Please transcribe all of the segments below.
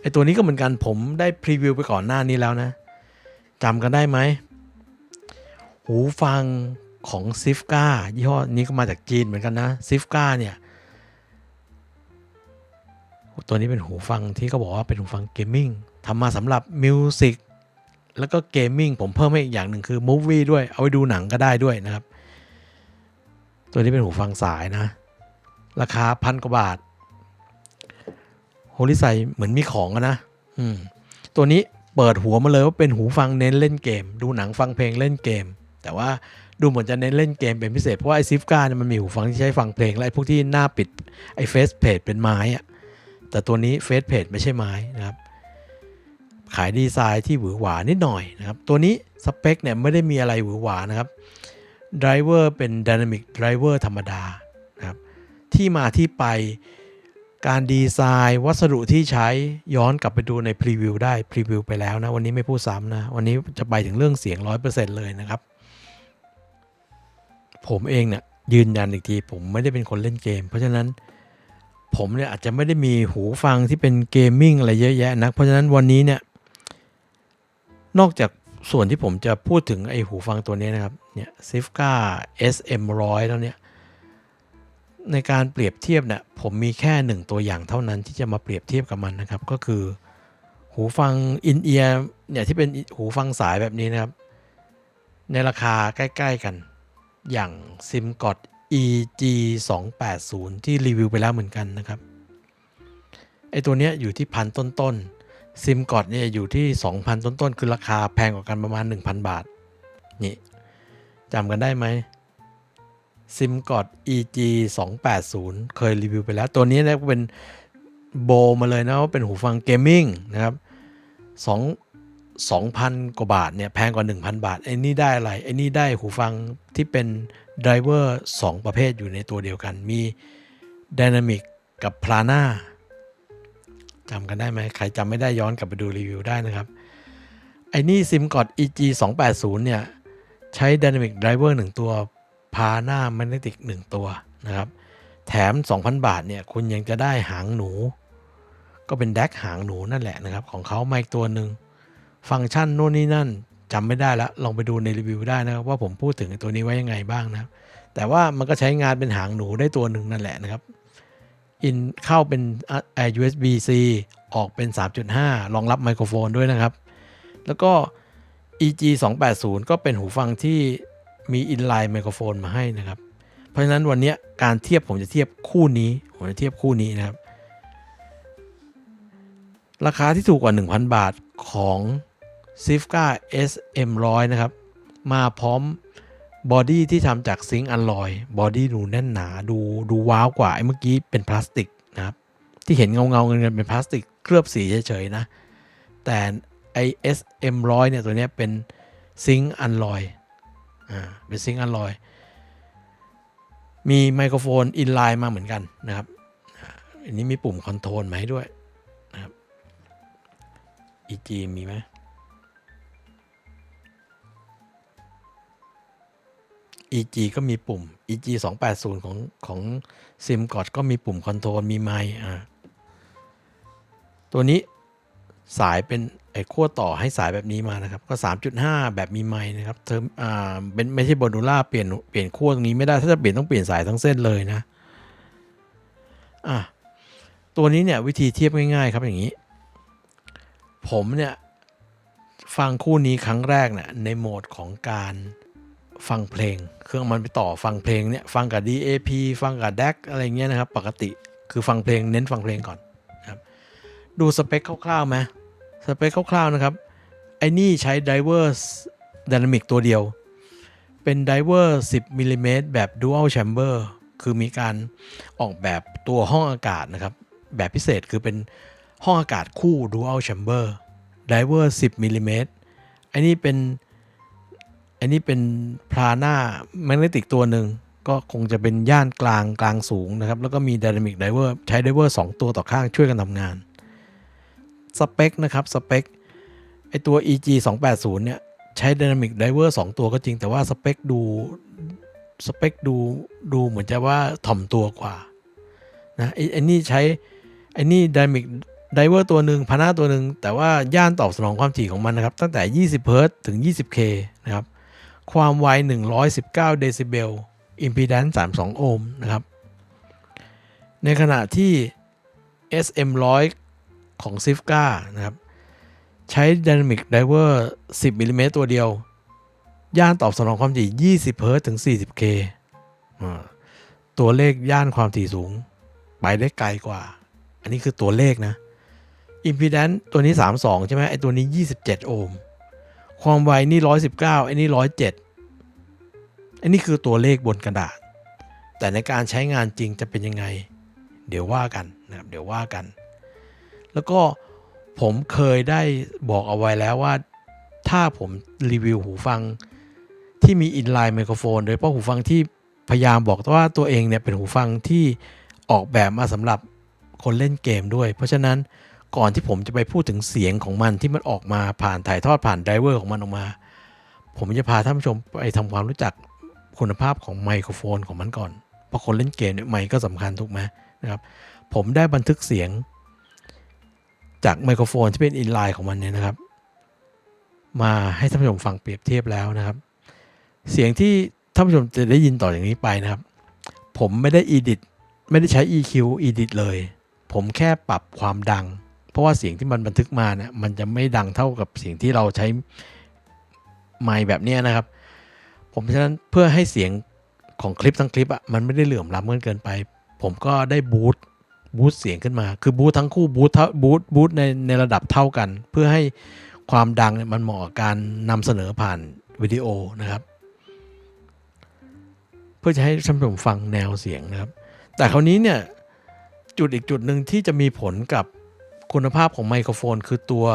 ไอตัวนี้ก็เหมือนกันผมได้พรีวิวไปก่อนหน้านี้แล้วนะจำกันได้ไหม หูฟังของซิฟกายี่ห้อนี้ก็มาจากจีนเหมือนกันนะซิฟกาเนี่ย ตัวนี้เป็นหูฟังที่เขาบอกว่าเป็นหูฟังเกมมิ่งทำมาสำหรับมิวสิกแล้วก็เกมมิ่งผมเพิ่มให้อีกอย่างหนึ่งคือมูฟวี่ด้วย เอาไว้ดูหนังก็ได้ด้วยนะครับ ตัวนี้เป็นหูฟังสายนะ ราคาพันกว่าบาท โฮลิไซเหมือนมีของอะนะอืมตัวนี้เปิดหัวมาเลยว่าเป็นหูฟังเน้นเล่นเกม ดูหนังฟังเพลงเล่นเกม แต่ว่าดูเหมือนจะเน้นเล่นเกมเป็นพิเศษ เพราะว่าไอซิฟกาเนี่ยมันมีหูฟังที่ใช้ฟังเพลง และไอพวกที่หน้าปิดไอเฟสเพจเป็นไม้อะแต่ตัวนี้เฟสเพจไม่ใช่ไม้นะครับ ขายดีไซน์ที่หวือหวานิดหน่อยนะครับ ตัวนี้สเปคเนี่ยไม่ได้มีอะไรหวือหวานะครับไดรเวอร์เป็น Dynamic Driver ธรรมดานะครับที่มาที่ไป การดีไซน์วัสดุที่ใช้ย้อนกลับไปดูในพรีวิวได้พรีวิวไปแล้วนะวันนี้ไม่พูดซ้ำนะ วันนี้จะไปถึงเรื่องเสียง 100%เลยนะครับ ผมเองเนี่ยยืนยันอีกที ผมไม่ได้เป็นคนเล่นเกม เพราะฉะนั้นผมเนี่ยอาจจะไม่ได้มีหูฟังที่เป็นเกมมิ่งอะไรเยอะแยะนะเพราะฉะนั้นวันนี้เนี่ยนอกจากส่วนที่ผมจะพูดถึงไอหูฟังตัวนี้นะครับเนี่ยซิฟกา SM100 แล้วเนี่ย ในการเปรียบเทียบเนี่ยผมมีแค่หนึ่งตัวอย่างเท่านั้นที่จะมาเปรียบเทียบกับมันนะครับ ก็คือ หูฟังอินเอียร์เนี่ยที่เป็นหูฟังสายแบบนี้นะครับ ในราคาใกล้ ๆกัน อย่าง s i m g o t EG 2 8 0ที่รีวิวไปแล้วเหมือนกันนะครับไอตัวเนี้ยอยู่ที่พันต้นๆซิมกอดเนี่ยอยู่ที่ 2,000 ต้นๆคือราคาแพงกว่ากันประมาณ 1,000 บาทนี่จำกันได้ไหม ซิมกอด EG 280เคยรีวิวไปแล้ว ตัวนี้เนี่ยเป็นโบมาเลยนะว่าเป็นหูฟังเกมมิ่งนะครับ2 2,000 กว่าบาทเนี่ยแพงกว่า 1,000 บาทไอ้นี่ได้อะไรไอ้นี่ได้หูฟังที่เป็นไดรเวอร์2ประเภทอยู่ในตัวเดียวกันมี Dynamic กับ Plana จำกันได้ไหมใครจำไม่ได้ย้อนกลับไปดูรีวิวได้นะครับ ไอ้นี่ SimGod EG 280เนี่ยใช้ Dynamic Driver 1 ตัว พาหน้า Magnetic 1ตัวนะครับ แถม 2,000 บาทเนี่ยคุณยังจะได้หางหนู ก็เป็นแดกหางหนูนั่นแหละนะครับ ของเขามาอีกตัวหนึ่งฟังก์ชันโน่นนี่นั่นจำไม่ได้ละลองไปดูในรีวิวได้นะครับ ว่าผมพูดถึงตัวนี้ไว้ยังไงบ้างนะครับแต่ว่ามันก็ใช้งานเป็นหางหนูได้ตัวหนึ่งนั่นแหละนะครับอินเข้าเป็นอะ USB C ออกเป็น 3.5 รองรับไมโครโฟนด้วยนะครับ แล้วก็ EG 280ก็เป็นหูฟังที่ มีอินไลน์ไมโครโฟนมาให้นะครับ เพราะฉะนั้นวันนี้การเทียบผมจะเทียบคู่นี้ผมจะเทียบคู่นี้นะครับ ราคาที่ถูกกว่า 1,000 บาทของ s i f k a SM100 นะครับ มาพร้อมบอดี้ที่ทำจากซิงค์อลลอยบอดี้ดูแน่นหนาดูดูว้าวกว่าไอ้เมื่อกี้เป็นพลาสติกนะครับ ที่เห็นเงาเงาๆเงินเป็นพลาสติกเคลือบสีเฉยๆนะ แต่ไอ SM100 เนี่ยตัวเนี้ยเป็นซิงค์อัลลอย อ่าเป็นซิงค์อลลอย มีไมโครโฟนอินไลน์มาเหมือนกันนะครับอันนี้มีปุ่มคอนโทรลมาให้ด้วยนะครับ EG มีไหม EG ก็มีปุ่ม EG 280 ของของ SIM g o d ก็มีปุ่มคอนโทรลมีไมค์อ่าตัวนี้สายเป็นไอ้ขั้วต่อให้สายแบบนี้มานะครับก็ 3.5 แบบมีไมค์นะครับเทอมอ่าเป็นไม่ใช่บนูล่าเปลี่ยนเปลี่ยนขั้วตรงนี้ไม่ได้ถ้าจะเปลี่ยนต้องเปลี่ยนสายทั้งเส้นเลยนะอะตัวนี้เนี่ยวิธีเทียบง่ายๆครับอย่างนี้ ผมเนี่ยฟังคู่นี้ครั้งแรกเนี่ยในโหมดของการฟังเพลง เครื่องมันไปต่อฟังเพลงเนี่ยฟังกับ DAP ฟังกับ DAC อะไรเงี้ยนะครับ ปกติคือฟังเพลงเน้นฟังเพลงก่อนนะครับดูสเปคคร่าวๆไหม สเปคคร่าวๆนะครับ ไอ้นี่ใช้ไดเวอร์ด y นามิกตัวเดียว เป็นไดเวอร์10มิลลิเมตรแบบ Dual Chamber คือมีการออกแบบตัวห้องอากาศนะครับ แบบพิเศษคือเป็นห้องอากาศคู่ Dual Chamber ไดเวอร์10มิลลิเมตรไอ้นี่เป็นอันนี้เป็นพลาน่าแมกเนติกตัวหนึ่งก็คงจะเป็นย่านกลางกลางสูงนะครับ แล้วก็มี Dynamic Driver ใช้ Driver 2ตัวต่อข้างช่วยกันทำงาน สเปคนะครับสเปคไอตัว EG 280เนี่ยใช้ Dynamic Driver 2 ตัวก็จริง แต่ว่าสเปคดูสเปคดูดูเหมือนจะว่าถ่อมตัวกว่านะไอไอนี่ใช้ไอนี่ Dynamic ไดเวอร์ตัวหนึ่งพานาตัวหนึ่งแต่ว่าย่านตอบสนองความถี่ของมันนะครับ ตั้งแต่ 20เฮิรตถึง 20K นะครับ ความไว 119 เดซิเบลอิมพีแดนซ์32 โอห์มนะครับ ในขณะที่ SM100 ของ s i f g a นะครับ ใช้ Dynamic Driver 10มิลลิเมตรตัวเดียว ย่านตอบสนองความถี่ 20เฮิรตซ์ถึง 40K ตัวเลขย่านความถี่สูง ไปได้ไกลกว่า อันนี้คือตัวเลขนะ Impedance ตัวนี้ 32 ใช่ไหมไอตัวนี้ 27 โอห์มความไวนี่ 119ไอ้นี่ 107 อันนี้คือตัวเลขบนกระดาษ แต่ในการใช้งานจริงจะเป็นยังไง เดี๋ยวว่ากันนะครับ เดี๋ยวว่ากัน แล้วก็ผมเคยได้บอกเอาไว้แล้วว่า ถ้าผมรีวิวหูฟังที่มีอินไลน์ไมโครโฟน โดยเฉพาะหูฟังที่พยายามบอกว่าตัวเองเนี่ยเป็นหูฟังที่ออกแบบมาสำหรับคนเล่นเกมด้วย เพราะฉะนั้นก่อนที่ผมจะไปพูดถึงเสียงของมันที่มันออกมาผ่านถ่ายทอดผ่านไดรเวอร์ของมันออกมา ผมจะพาท่านผู้ชมไปทำความรู้จักคุณภาพของไมโครโฟนของมันก่อนเพราะคนเล่นเกมเนี่ยไมค์ก็สำคัญถูกไหมนะครับผมได้บันทึกเสียง จากไมโครโฟนที่เป็นอินไลน์ของมันเนี่ยนะครับ มาให้ท่านผู้ชมฟังเปรียบเทียบแล้วนะครับ เสียงที่ท่านผู้ชมจะได้ยินต่ออย่างนี้ไปนะครับ ผมไม่ได้ edit ไม่ได้ใช้ EQ edit เลย ผมแค่ปรับความดัง เพราะว่าเสียงที่มันบันทึกมาเนี่ยมันจะไม่ดังเท่ากับเสียงที่เราใช้ไมค์แบบนี้นะครับ ผมฉะนั้นเพื่อให้เสียงของคลิปทั้งคลิปอะมันไม่ได้เหลื่อมล้ำเกินเกินไป ผมก็ได้บูต บูตเสียงขึ้นมา คือบูตทั้งคู่บูตบูตบูตในในระดับเท่ากัน เพื่อให้ความดังเนี่ยมันเหมาะกับการนำเสนอผ่านวิดีโอนะครับ เพื่อจะให้ท่านผู้ชมฟังแนวเสียงนะครับ แต่คราวนี้เนี่ยจุดอีกจุดหนึ่งที่จะมีผลกับคุณภาพของไมโครโฟน คือตัว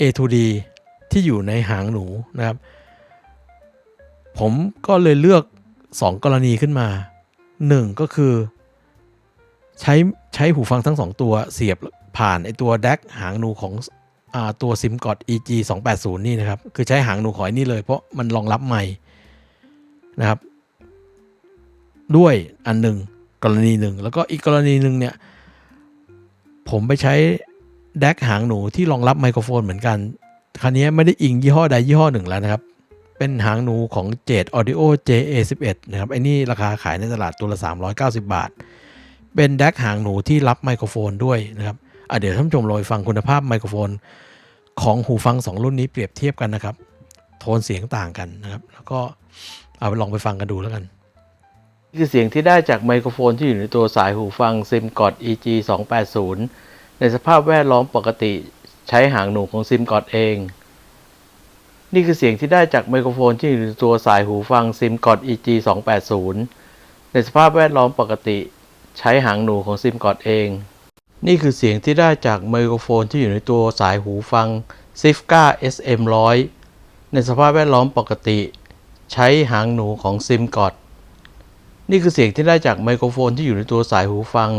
A2D ที่อยู่ในหางหนูนะครับ ผมก็เลยเลือก 2 กรณีขึ้นมา 1 ก็คือ ใช้ใช้หูฟังทั้ง 2 ตัวเสียบผ่านไอตัว DAC หางหนูของอตัว SIM g o t EG 280นี่นะครับ คือใช้หางหนูขอยนี่เลยเพราะมันรองรับไมค์นะครับ ด้วยอันหนึ่งกรณีหนึ่ง แล้วก็อีกกรณีหนึ่งเนี่ย ผมไปใช้แดกหางหนูที่รองรับไมโครโฟนเหมือนกัน คราวนี้ไม่ได้อิงยี่ห้อใดยี่ห้อหนึ่งแล้วนะครับ เป็นหางหนูของ Jade Audio JA11 นะครับไอ้นี่ราคาขายในตลาดตัวละ 390 บาท เป็นแดกหางหนูที่รับไมโครโฟนด้วยนะครับอะเดี๋ยวท่านผู้ชมลองไปฟังคุณภาพไมโครโฟนของหูฟัง 2 รุ่นนี้เปรียบเทียบกันนะครับ โทนเสียงต่างกันนะครับ แล้วก็เอาไปลองไปฟังกันดูแล้วกันนี่คือเสียงที่ได้จากไมโครโฟนที่อยู่ในตัวสายหูฟัง SIM g o t EG 280ในสภาพแวดล้อมปกติใช้หางหนูของ SIM g o t เอง นี่คือเสียงที่ได้จากไมโครโฟนที่อยู่ในตัวสายหูฟัง SIM g o t EG 280ในสภาพแวดล้อมปกติ ใช้หางหนูของ SIM g o t เอง นี่คือเสียงที่ได้จากไมโครโฟนที่อยู่ในตัวสายหูฟัง Sifka SM100 ในสภาพแวดล้อมปกติ ใช้หางหนูของ SIM g o t นี่คือเสียงที่ได้จากไมโครโฟนที่อยู่ในตัวสายหูฟัง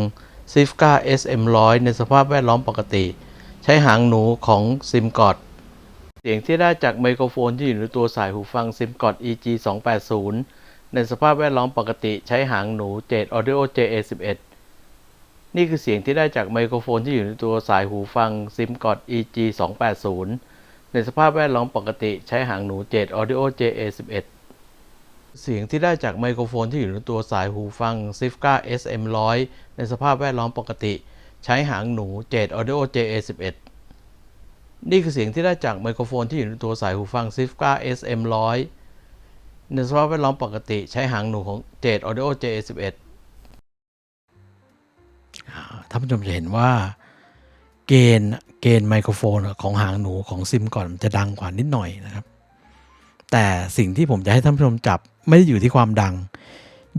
Sifka SM100 ในสภาพแวดล้อมปกติ ใช้หางหนูของ SIM g o t เสียงที่ได้จากไมโครโฟนที่อยู่ในตัวสายหูฟัง SIM g o t EG 280 ในสภาพแวดล้อมปกติใช้หางหนู Jade Audio JA11 นี่คือเสียงที่ได้จากไมโครโฟนที่อยู่ในตัวสายหูฟัง SIM g o t EG 280 ในสภาพแวดล้อมปกติใช้หางหนู Jade Audio JA11 เสียงที่ได้จากไมโครโฟนที่อยู่ในตัวสายหูฟัง Sifka SM100 ในสภาพแวดล้อมปกติ ใช้หางหนู Jade Audio JA11 นี่คือเสียงที่ได้จากไมโครโฟนที่อยู่ในตัวสายหูฟัง Sifka SM100 ในสภาพแวดล้อมปกติใช้หางหนูของ Jade Audio JA11 อ่าท่านผู้ชมจะเห็นว่าเกณฑ์เกณฑ์ไมโครโฟนของหางหนูของซิมก่อนมันจะดังกว่านิดหน่อยนะครับ แต่สิ่งที่ผมจะให้ท่านผู้ชมจับไม่ได้อยู่ที่ความดัง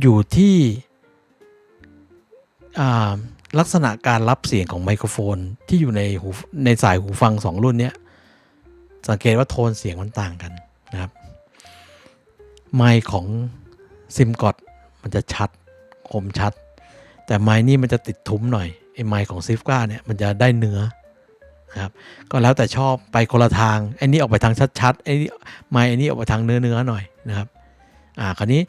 อยู่ที่ลักษณะการรับเสียงของไมโครโฟนที่อยู่ในหูในสายหูฟังสองรุ่นนี้สังเกตว่าโทนเสียงมันต่างกัน ไมค์ของซิมกอดมันจะชัดคมชัด แต่ไม้นี่มันจะติดทุ้มหน่อยไอ้ไม้ของซิฟก้าเนี่ยมันจะได้เนื้อนะครับก็แล้วแต่ชอบไปคนละทางไอ้นี่ออกไปทางชัดๆไอ้นี่ไม้ไอ้นี่ออกไปทางเนื้อเนื้อๆหน่อยนะครับอ่าคราวนี้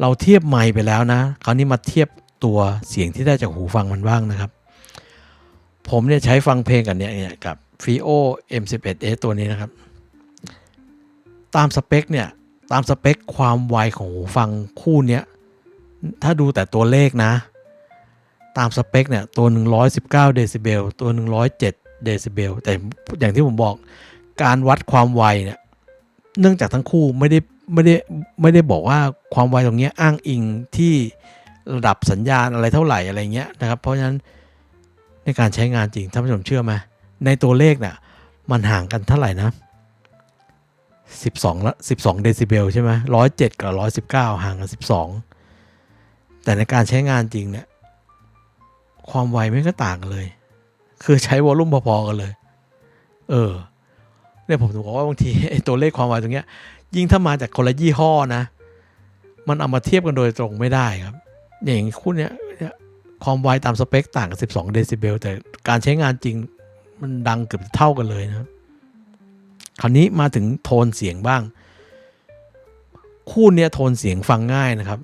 เราเทียบไม้ไปแล้วนะคราวนี้มาเทียบตัวเสียงที่ได้จากหูฟังมันบ้างนะครับ ผมเนี่ยใช้ฟังเพลงกันเนี่ยเนี่ยกับ Fio M11S ตัวนี้นะครับ ตามสเปคเนี่ย ตามสเปคความไวของหูฟังคู่เนี้ย ถ้าดูแต่ตัวเลขนะ ตามสเปคเนี่ยตัว 119 เดซิเบล ตัว 107 เดซิเบล แต่อย่างที่ผมบอกการวัดความไวเนี่ย เนื่องจากทั้งคู่ไม่ได้ไม่ได้ไม่ได้บอกว่าความไวตรงนี้อ้างอิงที่ระดับสัญญาณอะไรเท่าไหร่อะไรเงี้ยนะครับ เพราะฉะนั้นในการใช้งานจริงท่านผู้ชมเชื่อไหมในตัวเลขเนี่ยมันห่างกันเท่าไหร่นะ 12ละ12 เดซิเบลใช่ไหม107กับ119ห่างกัน12แต่ในการใช้งานจริงเนี่ย ความไวไม่ก็ต่างกันเลย คือใช้วอลลุ่มพอๆกันเลย เออ เนี่ยผมถึงบอกว่าบางทีไอ้ตัวเลขความไวตรงเนี้ย ยิ่งถ้ามาจากคนละยี่ห้อนะ มันเอามาเทียบกันโดยตรงไม่ได้ครับ อย่างคู่เนี้ยเนี่ยความไวตามสเปคต่างกัน 12 เดซิเบลแต่การใช้งานจริงมันดังเกือบเท่ากันเลยนะครับ คราวนี้มาถึงโทนเสียงบ้าง คู่เนี้ยโทนเสียงฟังง่ายนะครับ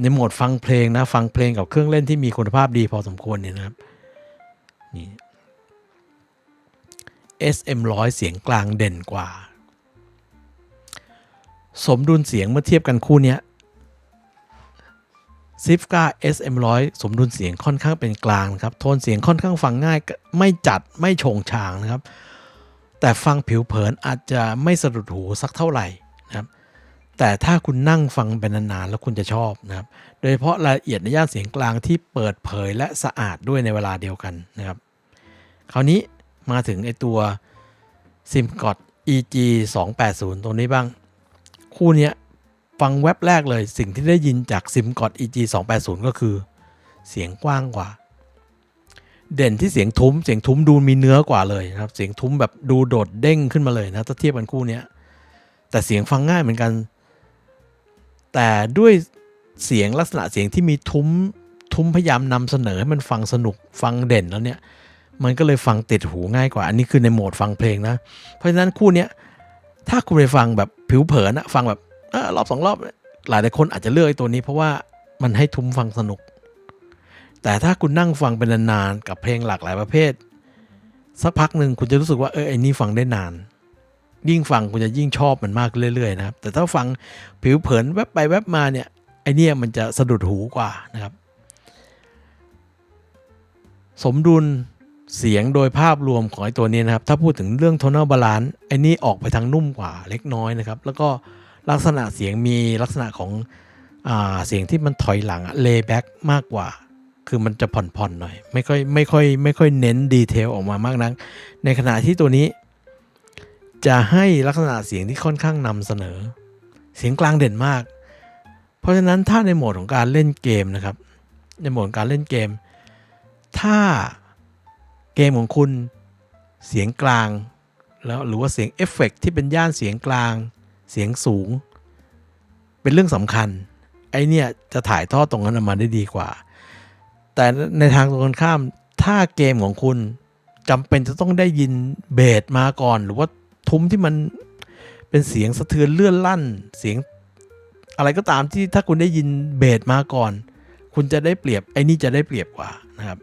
ในโหมดฟังเพลงนะ ฟังเพลงกับเครื่องเล่นที่มีคุณภาพดีพอสมควรเนี่ยนะครับนี่ SM100 เสียงกลางเด่นกว่า สมดุลเสียงเมื่อเทียบกันคู่เนี้ยซิฟกา SM100 สมดุลเสียงค่อนข้างเป็นกลางนะครับ โทนเสียงค่อนข้างฟังง่ายไม่จัดไม่โฉงฉางนะครับ แต่ฟังผิวเผินอาจจะไม่สะดุดหูสักเท่าไหร่นะครับ แต่ถ้าคุณนั่งฟังเป็นนานๆแล้วคุณจะชอบนะครับ โดยเฉพาะรายละเอียดในย่านเสียงกลางที่เปิดเผยและสะอาดด้วยในเวลาเดียวกันนะครับ คราวนี้มาถึงไอตัว s i m c o t EG 280ตัวนี้บ้าง คู่เนี้ยฟังแว็บแรกเลยสิ่งที่ได้ยินจาก s i m c o t EG 280ก็คือ เสียงกว้างกว่า เด่นที่เสียงทุ้ม เสียงทุ้มดูมีเนื้อกว่าเลยนะครับ เสียงทุ้มแบบดูโดดเด้งขึ้นมาเลยนะถ้าเทียบกันคู่เนี้ยแต่เสียงฟังง่ายเหมือนกัน แต่ด้วยเสียงลักษณะเสียงที่มีทุ้มทุ้มพยายามนำเสนอให้มันฟังสนุกฟังเด่นแล้วเนี่ย มันก็เลยฟังติดหูง่ายกว่า อันนี้คือในโหมดฟังเพลงนะ เพราะฉะนั้นคู่เนี้ยถ้าคุณไปฟังแบบผิวเผินอะฟังแบบอรอบสองรอบหลายหลายคนอาจจะเลือกตัวนี้เพราะว่ามันให้ทุ้มฟังสนุก แต่ถ้าคุณนั่งฟังเป็นนานๆกับเพลงหลากหลายประเภท สักพักหนึ่งคุณจะรู้สึกว่าเออไอ้นี่ฟังได้นาน ยิ่งฟังคุณจะยิ่งชอบมันมากเรื่อยๆนะครับ แต่ถ้าฟังผิวเผินแวบไปแวบมาเนี่ยไอเนี่ยมันจะสะดุดหูกว่านะครับ สมดุลเสียงโดยภาพรวมของไอตัวนี้นะครับ ถ้าพูดถึงเรื่อง tonal balance ไอนี่ออกไปทางนุ่มกว่าเล็กน้อยนะครับ แล้วก็ลักษณะเสียงมีลักษณะของอเสียงที่มันถอยหลังเลแบ็กมากกว่า คือมันจะผ่อนๆหน่อย ไม่ค่อยไม่ค่อยไม่ค่อยเน้นดีเทลออกมามากนัก ในขณะที่ตัวนี้ จะให้ลักษณะเสียงที่ค่อนข้างนำเสนอ เสียงกลางเด่นมาก เพราะฉะนั้นถ้าในโหมดของการเล่นเกมนะครับ ในโหมดการเล่นเกม ถ้าเกมของคุณเสียงกลางแล้วหรือว่าเสียงเอฟเฟกต์ที่เป็นย่านเสียงกลาง เสียงสูง เป็นเรื่องสำคัญ ไอเนี่ยจะถ่ายทอดตรงนั้นออกมาได้ดีกว่า แต่ในทางตรงกันข้ามถ้าเกมของคุณจำเป็นจะต้องได้ยินเบสมาก่อน หรือว่าทุ้มที่มันเป็นเสียงสะเทือนเลื่อนลั่น เสียงอะไรก็ตามที่ถ้าคุณได้ยินเบสมาก่อน คุณจะได้เปรียบไอ้นี่จะได้เปรียบกว่านะครับ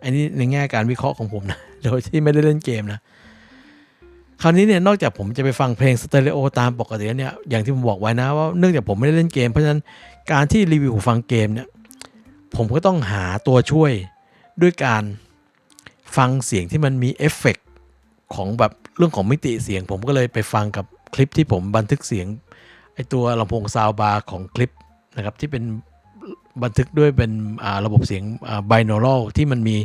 ไอ้นี่ในแง่การวิเคราะห์ของผมนะโดยที่ไม่ได้เล่นเกมนะคราวนี้เนี่ยนอกจากผมจะไปฟังเพลงสเตอริโอตามปกติเนี่ยอย่างที่ผมบอกไว้นะว่าเนื่องจากผมไม่ได้เล่นเกมเพราะฉะนั้นการที่รีวิวฟังเกมเนี่ย ผมก็ต้องหาตัวช่วยด้วยการฟังเสียงที่มันมีเอฟเฟกต์ของแบบเรื่องของมิติเสียง ผมก็เลยไปฟังกับคลิปที่ผมบันทึกเสียงไอตัวลำโพงซาวบาร์ของคลิปนะครับที่เป็นบันทึกด้วยเป็นระบบเสียงไบโนอรัลที่มันมี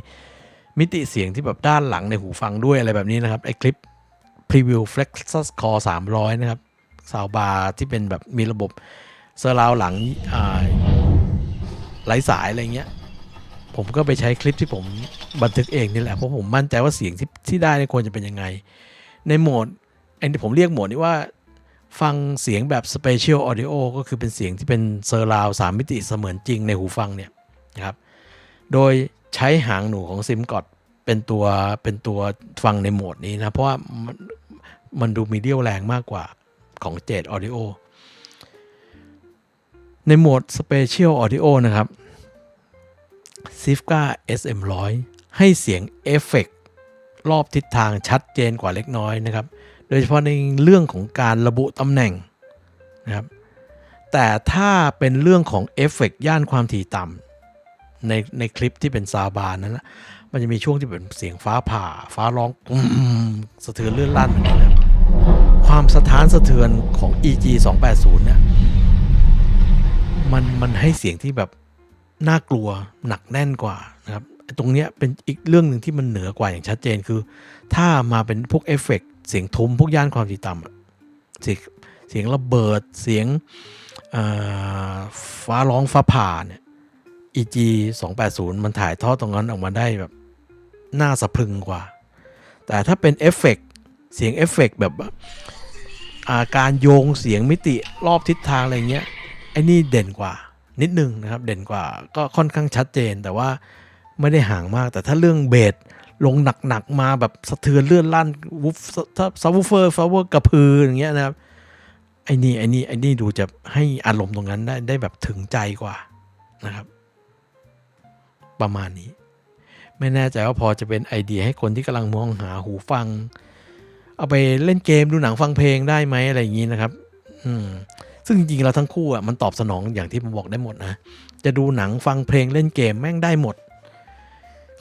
มิติเสียงที่แบบด้านหลังในหูฟังด้วยอะไรแบบนี้นะครับไอคลิป Preview Flexus Core 300 นะครับซาวบาร์ที่เป็นแบบมีระบบเซอร์ราวหลังอ่า ไร้สายอะไรเงี้ย ผมก็ไปใช้คลิปที่ผมบันทึกเองนี่แหละเพราะผมมั่นใจว่าเสียงที่ที่ได้ควรจะเป็นยังไง ในโหมดไอ้ที่ผมเรียกโหมดนี้ว่าฟังเสียงแบบ Spatial Audio ก็คือเป็นเสียงที่เป็นเซอร์ราวสามมิติเสมือนจริงในหูฟังเนี่ยนะครับ โดยใช้หางหนูของซิมกอดเป็นตัวเป็นตัวฟังในโหมดนี้นะ เพราะว่ามันมันดูมีเดียวแรงมากกว่าของเจดออดิโอ ในโหมด Spatial Audio นะครับ s i f k a SM100 ให้เสียงเอฟเฟกต์รอบทิศทางชัดเจนกว่าเล็กน้อยนะครับ โดยเฉพาะในเรื่องของการระบุตำแหน่งนะครับ แต่ถ้าเป็นเรื่องของเอฟเฟกต์ย่านความถี่ต่ำในในคลิปที่เป็นซาบานนั้นนะมันจะมีช่วงที่เป็นเสียงฟ้าผ่า ฟ้าร้องปุ้มสะเทือนเลื่อนลั่นเหมือนกันนะครับความสะท้านสะเทือนของ EG 280เนี่ย มันมันให้เสียงที่แบบน่ากลัวหนักแน่นกว่านะครับตรงเนี้ยเป็นอีกเรื่องหนึ่งที่มันเหนือกว่าอย่างชัดเจนคือ ถ้ามาเป็นพวกเอฟเฟกต์เสียงทุ้มพวกย่านความถี่ต่ำเสียงเสียงระเบิดเสียงฟ้าร้องฟ้าผ่าเนี่ย EG 280 มันถ่ายทอดตรงนั้นออกมาได้แบบน่าสะพรึงกว่า แต่ถ้าเป็นเอฟเฟกต์เสียงเอฟเฟกต์แบบอาการโยงเสียงมิติรอบทิศทางอะไรเงี้ย ไอ้นี่เด่นกว่า นิดนึงนะครับ เด่นกว่าก็ค่อนข้างชัดเจน แต่ว่าไม่ได้ห่างมาก แต่ถ้าเรื่องเบสลงหนักๆมาแบบสะเทือนเลื่อนลั่นวูฟถ้าซับวูเฟอร์ฟเวอร์กระพืออย่างเงี้ยนะครับไอ้นี่ไอ้นี่ไอ้นี่ดูจะให้อารมณ์ตรงนั้นได้ได้แบบถึงใจกว่านะครับ ประมาณนี้ ไม่แน่ใจว่าพอจะเป็นไอเดียให้คนที่กำลังมองหาหูฟัง เอาไปเล่นเกมดูหนังฟังเพลงได้ไหมอะไรอย่างนี้นะครับ อืม ซึ่งจริงๆเราทั้งคู่อะมันตอบสนองอย่างที่ผมบอกได้หมดนะ จะดูหนังฟังเพลงเล่นเกมแม่งได้หมด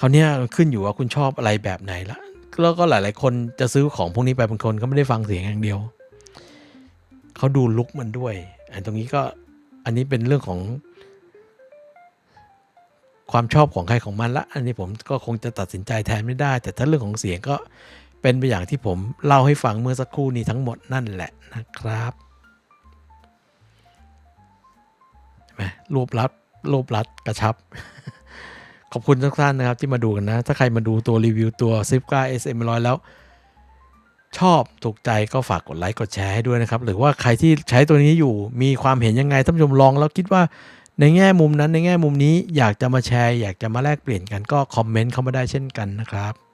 คราวเนี้ยขึ้นอยู่ว่าคุณชอบอะไรแบบไหนละแล้วก็หลาย ๆ คนจะซื้อของพวกนี้ไปบางคนก็ไม่ได้ฟังเสียงอย่างเดียว เขาดูลุกมันด้วย อันตรงนี้ก็อันนี้เป็นเรื่องของ ความชอบของใครของมันละ อันนี้ผมก็คงจะตัดสินใจแทนไม่ได้ แต่ถ้าเรื่องของเสียงก็เป็นไปอย่างที่ผมเล่าให้ฟังเมื่อสักครู่นี้ทั้งหมดนั่นแหละนะครับ มรวบรัดรวบรัดกระชับ ขอบคุณทุกท่านนะครับที่มาดูกันนะ ถ้าใครมาดูตัวรีวิวตัว z i p 9 SM 100 แล้ว ชอบถูกใจก็ฝากกดไลค์กดแชร์ให้ด้วยนะครับ หรือว่าใครที่ใช้ตัวนี้อยู่มีความเห็นยังไงท่านผู้ชมลอง แล้วคิดว่าในแง่มุมนั้นในแง่มุมนี้อยากจะมาแชร์ อยากจะมาแลกเปลี่ยนกันก็คอมเมนต์เข้ามาได้เช่นกันนะครับ